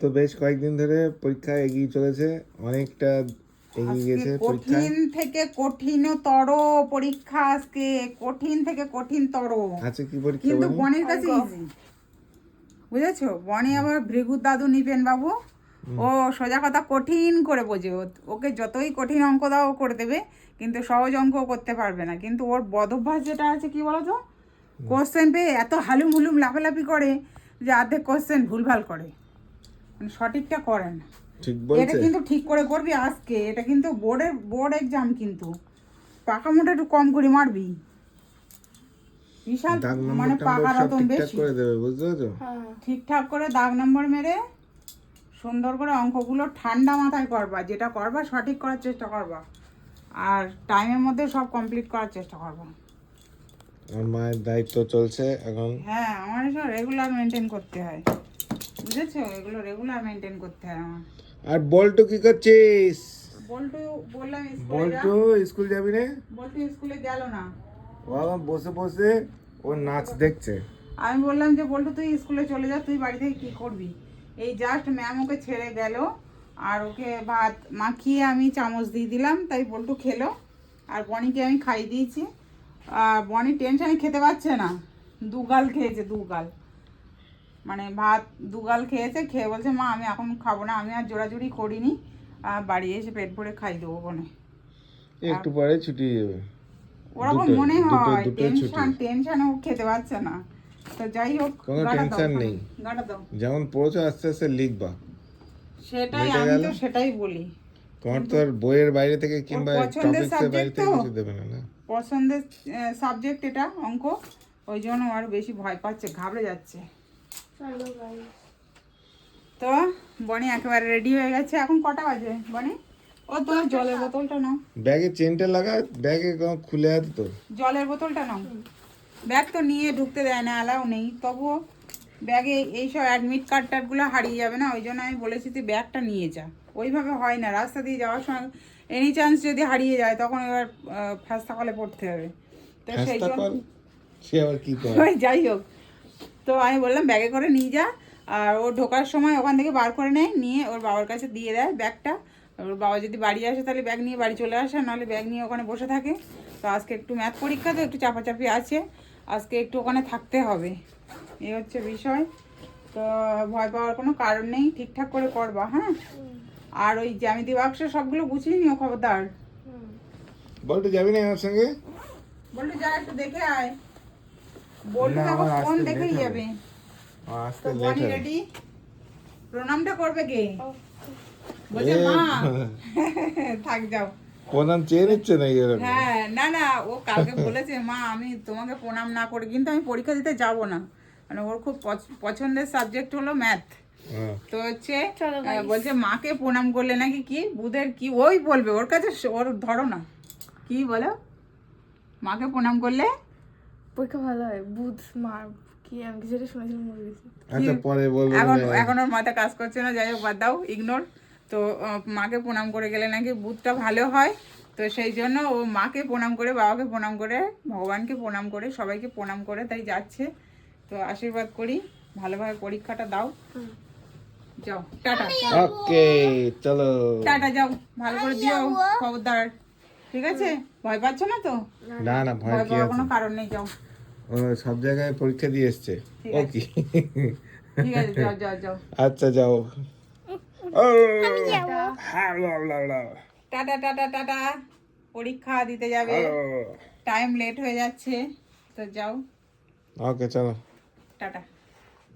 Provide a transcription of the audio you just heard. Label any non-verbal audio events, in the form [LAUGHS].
তো বেশ কয়েকদিন ধরে পরীক্ষা এগিয়ে চলেছে অনেকটা এগিয়ে গেছে পরীক্ষা কঠিন থেকে কঠিনতর পরীক্ষা আজকে কঠিন থেকে কঠিনতর। আছে কি পরীক্ষা কিন্তু? বনির কাছে ইজি বুঝেছ? বনি আবার ভৃগুর দাদু নিবেন বাবু। ও সোজা কথা কঠিন করে বোঝে। ও- ওকে যতই কঠিন অঙ্ক দাও ও করে দেবে কিন্তু সহজ অঙ্ক করতে পারবে না। কিন্তু ওর বদভ্যাস যেটা আছে কি বলতো কোশ্চেন পেয়ে এত হালুম হুলুম লাফালাফি করে যে অর্ধেক কোশ্চেন ভুলভাল করে। সঠিকটা করে না। ঠিক এটা কিন্তু ঠিক করে করবি আজকে। এটা কিন্তু বোর্ডের বোর্ড এক্সাম কিন্তু। পাকা মোটা একটু কম করে মারবি। বিশাল মানে পাকা সব রতন বেশি। করে দেবে বুঝতে পারছ? ঠিকঠাক করে দাগ নম্বর মেরে সুন্দর করে অঙ্কগুলো ঠান্ডা মাথায় করবা। যেটা করবা সঠিক করার চেষ্টা করবা। আর টাইমের মধ্যে সব কমপ্লিট করার চেষ্টা করবা। আমার মায়ের দায়িত্ব চলছে এখন। হ্যাঁ আমার এসব রেগুলার মেনটেন করতে হয়। বুঝেছ? এগুলো রেগুলার মেনটেন করতে হয় আমার। আর বল্টু কি করছিস? বল্টু বললাম স্কুলে যা। স্কুল যাবি রে বল্টু স্কুলে গেল না। ও বসে বসে ও নাচ দেখছে। আমি বললাম যে বল্টু তুই স্কুলে চলে যা তুই বাড়ি থেকে কী করবি? এই জাস্ট ম্যাম ওকে ছেড়ে গেল আর ওকে ভাত মাখিয়ে আমি চামচ দিয়ে দিলাম তাই বল্টু খেলো। আর বনিকে আমি খাইয়ে দিয়েছি। আর বনি টেনশনে খেতে পারছে না। দুগাল খেয়েছে দুগাল। মানে ভাত দুগাল খেয়েছে খেয়ে বলছে মা আমি এখন খাব না আমি আর জোড়াজুড়ি করিনি। আর বাড়ি এসে পেট ভরে খাই দেবো বনে একটু পরে ছুটি যাবে। ওরকম মনে হয় দুটো টেনশন ও খেতে পারছে না। তো যাই হোক কোনো টেনশন নেই। যেমন পড়েছো আস্তে আস্তে লিখবা। সেটাই আমি তো সেটাই বলি। তোমার তো আর বইয়ের বাইরে থেকে কিংবা পছন্দের টপিক্সের বাইরে থেকে তো? কিছু দেবে না না? পছন্দের সাবজেক্ট এটা অঙ্ক। ওই জন্য আরও বেশি ভয় পাচ্ছে ঘাবড়ে যাচ্ছে। তো বনি একেবারে রেডি হয়ে গেছে। এখন কটা বাজে? বনি? ও তো জলের বোতলটা নাও। ব্যাগে চেনটা লাগা ব্যাগে খুলে আছে তো। জলের বোতলটা নাও। ব্যাগ তো নিয়ে ঢুকতে দেয় না অ্যালাউ নেই। তবুও ব্যাগে এইসব অ্যাডমিট কার্ড টার্ডগুলো হারিয়ে যাবে না ওই জন্য আমি বলেছি তুই ব্যাগটা নিয়ে যা। ওইভাবে হয় না রাস্তা দিয়ে যাওয়ার সময় এনি চান্স যদি হারিয়ে যায় তখন এবার ফাস্তা কলে পড়তে হবে। তো সেই জন্য সে আবার কি করে? [LAUGHS] যাই হোক। তো আমি বললাম ব্যাগে করে নিয়ে যা। আর ও ঢোকার সময় ওখান থেকে বার করে নেয় নিয়ে ওর বাবার কাছে দিয়ে দেয় ব্যাগটা। ওর বাবা যদি বাড়ি আসে তাহলে ব্যাগ নিয়ে বাড়ি চলে আসে নাহলে ব্যাগ নিয়ে ওখানে বসে থাকে। তো আজকে একটু ম্যাথ পরীক্ষা তো একটু চাপাচাপি আছে। আজকে একটু ওখানে থাকতে হবে। এই হচ্ছে বিষয়। তো ভয় পাওয়ার কোনো কারণ নেই ঠিকঠাক করে করবা হ্যাঁ? আর ওই জ্যামিতি বাক্স সবগুলো গুছিয়ে নিও খবরদার। বলতে যাবি না আমার সঙ্গে? বলটু যা একটু দেখে আয়। ফোন দেখেই যাবে। ও, আসতে বনি রেডি প্রণামটা করবে কে? বলছে মা। [LAUGHS] থাক যাও। প্রধান চেয়ে নিচ্ছে না এরকম? হ্যাঁ না না ও কালকে বলেছে মা আমি তোমাকে প্রণাম না করে কিন্তু আমি পরীক্ষা দিতে যাব না। মানে ওর খুব পছ- পছন্দের সাবজেক্ট হলো ম্যাথ। তো হচ্ছে বলছে মাকে প্রণাম করলে নাকি কি? বুধের কি? ওই বলবে ওর কাছে ওর ধরো না কি বলো? মাকে প্রণাম করলে পরীক্ষা ভালো হয় বুধ মার কি আমি কিছু একটা শুনেছিলাম মরে গেছি আচ্ছা পরে বলব এখন এখন ওর মাথা কাজ করছে না যাই হোক বাদ দাও ইগনোর তো মাকে প্রণাম করে গেলে নাকি বুধটা ভালো হয়। তো সেই জন্য ও মাকে প্রণাম করে বাবাকে প্রণাম করে ভগবানকে প্রণাম করে সবাইকে প্রণাম করে তাই যাচ্ছে। তো আশীর্বাদ করি ভালোভাবে পরীক্ষাটা দাও। যাও টাটা। ওকে চলো। টাটা যাও ভালো করে দিও খবরদার। ঠিক আছে? ভয় পাচ্ছ না তো? না না ভয় কি আছে? কোনো কারণ নেই যাও। ও সব জায়গায় পরীক্ষা দিয়ে এসছে। ঠিক ও আছে। কি? ঠিক আছে যাও যাও যাও। আচ্ছা যাও। ও! হ্যাঁ, লাও, লাও, লাও। Tata tata tata. পরীক্ষা দিতে যাবে। টাইম লেট হয়ে যাচ্ছে। তো যাও। ওকে চলো। টাটা।